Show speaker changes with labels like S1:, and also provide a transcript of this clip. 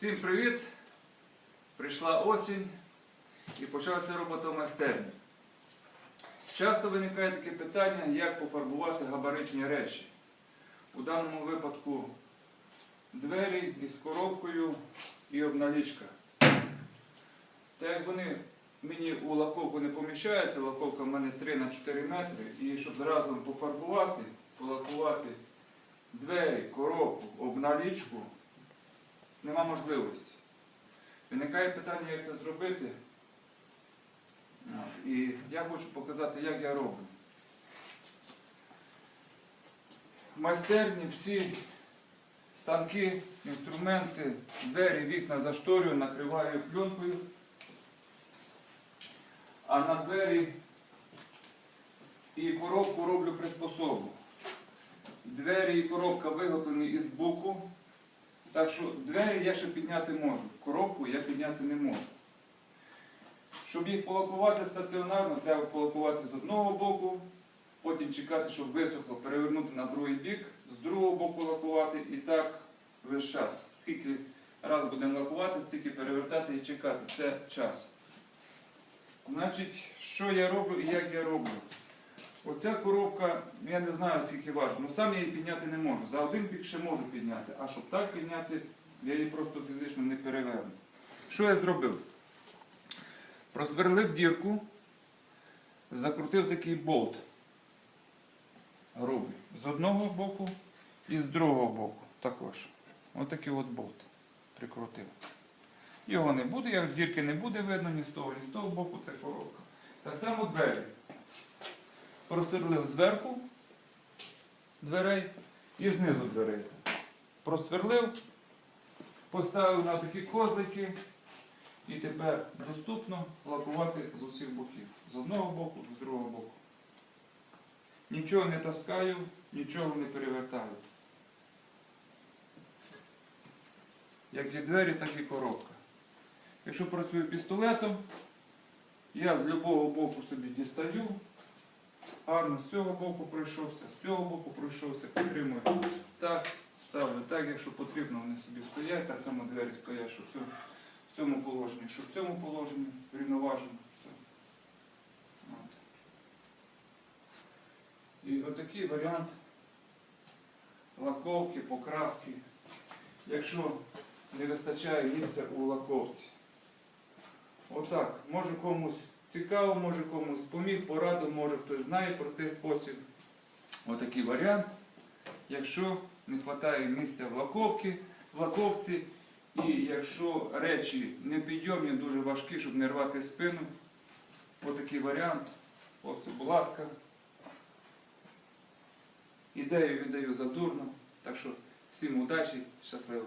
S1: Всім привіт! Прийшла осінь і почалася робота в майстерні. Часто виникає таке питання, як пофарбувати габаритні речі. У даному випадку двері із коробкою і обналічка. Так як вони мені у лаковку не поміщаються, лаковка в мене 3 на 4 метри, і щоб разом пофарбувати, полакувати двері, коробку, обналічку, нема можливості. Виникає питання, як це зробити. От, І я хочу показати, як я роблю. В майстерні всі станки, інструменти, двері, вікна зашторюю, накриваю пленкою. А на двері і коробку роблю приспособу. Двері і коробка виготовлені із боку. Так що двері я ще підняти можу, коробку я підняти не можу. Щоб їх полакувати стаціонарно, треба полакувати з одного боку, потім чекати, щоб висохло, перевернути на другий бік, з другого боку лакувати і так весь час. Скільки раз будемо лакувати, стільки перевертати і чекати. Це час. Значить, що я роблю і як я роблю? Оця коробка, я не знаю скільки важко, але сам я її підняти не можу. За один бік ще можу підняти, а щоб так підняти, я її просто фізично не переверну. Що я зробив? Просверлив дірку, закрутив такий болт грубий. З одного боку і з другого боку також. Отакий от болт прикрутив. Його не буде, як дірки не буде видно ні з того, ні з того боку, це коробка. Так само двері просверлив зверху дверей і знизу дверей. Просверлив, поставив на такі козлики і тепер доступно лакувати з усіх боків. З одного боку, з другого боку. Нічого не таскаю, нічого не перевертаю. Як є двері, так і коробка. Якщо працюю пістолетом, я з будь-якого боку собі дістаю, гарно з цього боку пройшовся, з цього боку пройшовся, підтримую. Так, ставлю так, якщо потрібно, вони собі стоять, так само двері стоять, щоб в цьому- положенні, щоб в цьому положенні рівноважено. І отакий варіант лаковки, покраски. Якщо не вистачає місця у лаковці. Отак, може комусь цікаво, може комусь поміг, пораду, може хтось знає про цей спосіб. Отакий варіант. Якщо не вистачає місця в лаковці, в лаковці, і якщо речі непідйомні, дуже важкі, щоб не рвати спину, отакий варіант. Хлопці, будь ласка. Ідею віддаю задурно. Так що всім удачі, щасливо.